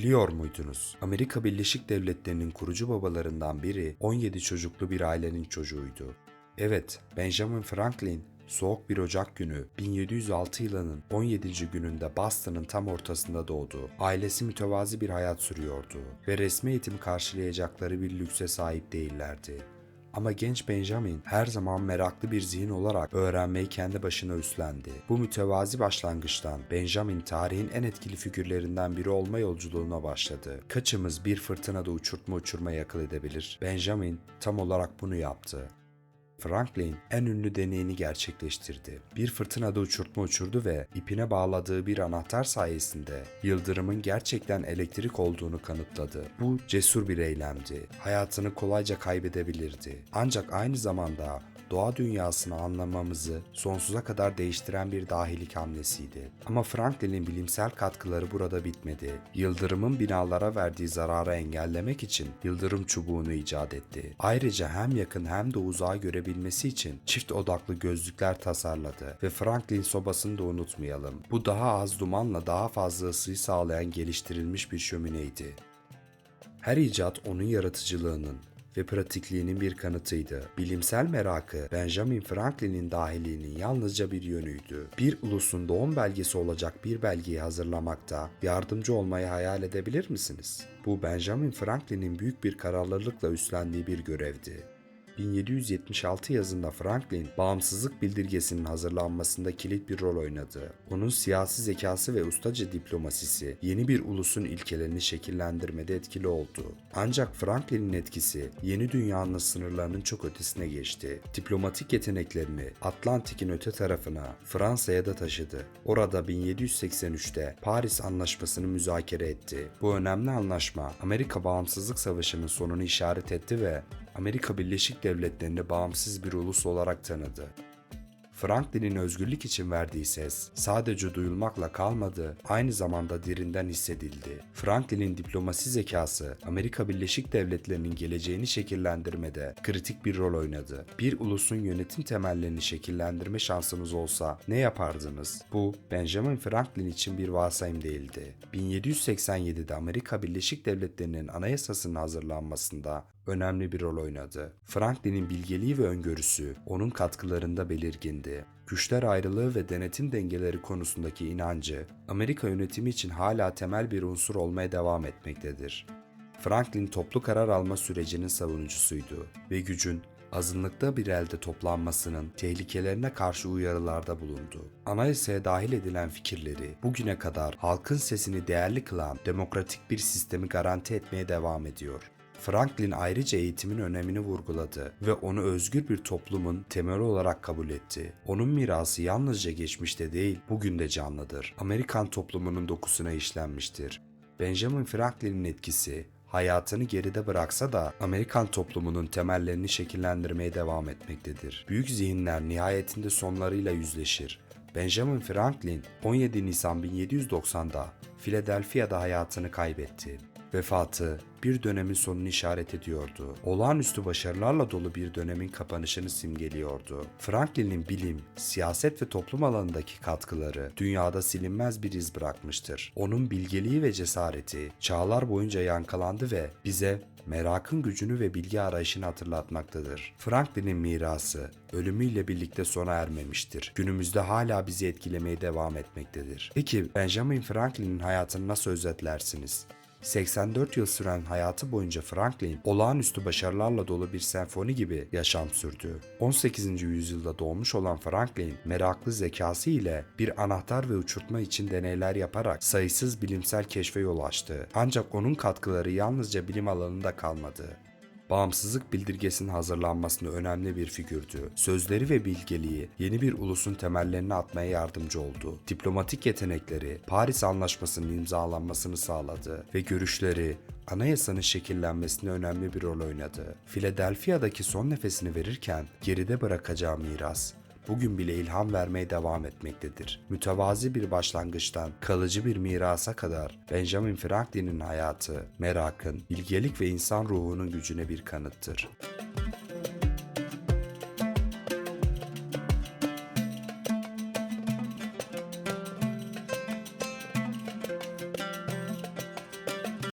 Biliyor muydunuz? Amerika Birleşik Devletleri'nin kurucu babalarından biri 17 çocuklu bir ailenin çocuğuydu. Evet, Benjamin Franklin soğuk bir Ocak günü 1706 yılının 17. gününde Boston'ın tam ortasında doğdu. Ailesi mütevazi bir hayat sürüyordu ve resmi eğitim karşılayacakları bir lükse sahip değillerdi. Ama genç Benjamin her zaman meraklı bir zihin olarak öğrenmeyi kendi başına üstlendi. Bu mütevazi başlangıçtan Benjamin tarihin en etkili figürlerinden biri olma yolculuğuna başladı. Kaçımız bir fırtınada uçurtma uçurmayı akıl edebilir? Benjamin tam olarak bunu yaptı. Franklin en ünlü deneyini gerçekleştirdi. Bir fırtınada uçurtma uçurdu ve ipine bağladığı bir anahtar sayesinde yıldırımın gerçekten elektrik olduğunu kanıtladı. Bu cesur bir eylemdi. Hayatını kolayca kaybedebilirdi. Ancak aynı zamanda doğa dünyasını anlamamızı sonsuza kadar değiştiren bir dahilik hamlesiydi. Ama Franklin'in bilimsel katkıları burada bitmedi. Yıldırımın binalara verdiği zararı engellemek için yıldırım çubuğunu icat etti. Ayrıca hem yakın hem de uzağa görebilmesi için çift odaklı gözlükler tasarladı ve Franklin sobasını da unutmayalım. Bu daha az dumanla daha fazla ısıyı sağlayan geliştirilmiş bir şömineydi. Her icat onun yaratıcılığının ve pratikliğinin bir kanıtıydı. Bilimsel merakı Benjamin Franklin'in dahiliğinin yalnızca bir yönüydü. Bir ulusun doğum belgesi olacak bir belgeyi hazırlamakta yardımcı olmayı hayal edebilir misiniz? Bu Benjamin Franklin'in büyük bir kararlılıkla üstlendiği bir görevdi. 1776 yazında Franklin, bağımsızlık bildirgesinin hazırlanmasında kilit bir rol oynadı. Onun siyasi zekası ve ustaca diplomasisi yeni bir ulusun ilkelerini şekillendirmede etkili oldu. Ancak Franklin'in etkisi yeni dünyanın sınırlarının çok ötesine geçti. Diplomatik yeteneklerini Atlantik'in öte tarafına Fransa'ya da taşıdı. Orada 1783'te Paris Anlaşması'nı müzakere etti. Bu önemli anlaşma Amerika Bağımsızlık Savaşı'nın sonunu işaret etti ve Amerika Birleşik Devletleri'ni bağımsız bir ulus olarak tanıdı. Franklin'in özgürlük için verdiği ses sadece duyulmakla kalmadı, aynı zamanda derinden hissedildi. Franklin'in diplomasi zekası Amerika Birleşik Devletleri'nin geleceğini şekillendirmede kritik bir rol oynadı. Bir ulusun yönetim temellerini şekillendirme şansınız olsa ne yapardınız? Bu Benjamin Franklin için bir varsayım değildi. 1787'de Amerika Birleşik Devletleri'nin anayasasının hazırlanmasında önemli bir rol oynadı. Franklin'in bilgeliği ve öngörüsü onun katkılarında belirgindi. Güçler ayrılığı ve denetim dengeleri konusundaki inancı Amerika yönetimi için hala temel bir unsur olmaya devam etmektedir. Franklin toplu karar alma sürecinin savunucusuydu ve gücün azınlıkta bir elde toplanmasının tehlikelerine karşı uyarılarda bulundu. Anayasaya dahil edilen fikirleri bugüne kadar halkın sesini değerli kılan demokratik bir sistemi garanti etmeye devam ediyor. Franklin ayrıca eğitimin önemini vurguladı ve onu özgür bir toplumun temeli olarak kabul etti. Onun mirası yalnızca geçmişte değil, bugün de canlıdır. Amerikan toplumunun dokusuna işlenmiştir. Benjamin Franklin'in etkisi hayatını geride bıraksa da Amerikan toplumunun temellerini şekillendirmeye devam etmektedir. Büyük zihinler nihayetinde sonlarıyla yüzleşir. Benjamin Franklin 17 Nisan 1790'da Philadelphia'da hayatını kaybetti. Vefatı bir dönemin sonunu işaret ediyordu. Olağanüstü başarılarla dolu bir dönemin kapanışını simgeliyordu. Franklin'in bilim, siyaset ve toplum alanındaki katkıları dünyada silinmez bir iz bırakmıştır. Onun bilgeliği ve cesareti çağlar boyunca yankılandı ve bize merakın gücünü ve bilgi arayışını hatırlatmaktadır. Franklin'in mirası ölümüyle birlikte sona ermemiştir. Günümüzde hala bizi etkilemeye devam etmektedir. Peki Benjamin Franklin'in hayatını nasıl özetlersiniz? 84 yıl süren hayatı boyunca Franklin olağanüstü başarılarla dolu bir senfoni gibi yaşam sürdü. 18. yüzyılda doğmuş olan Franklin meraklı zekası ile bir anahtar ve uçurtma için deneyler yaparak sayısız bilimsel keşfe yol açtı. Ancak onun katkıları yalnızca bilim alanında kalmadı bağımsızlık bildirgesinin hazırlanmasında önemli bir figürdü. Sözleri ve bilgeliği yeni bir ulusun temellerini atmaya yardımcı oldu. Diplomatik yetenekleri Paris Anlaşması'nın imzalanmasını sağladı ve görüşleri anayasanın şekillenmesine önemli bir rol oynadı. Philadelphia'daki son nefesini verirken geride bırakacağı miras bugün bile ilham vermeye devam etmektedir. Mütevazi bir başlangıçtan kalıcı bir mirasa kadar Benjamin Franklin'in hayatı, merakın, bilgelik ve insan ruhunun gücüne bir kanıttır.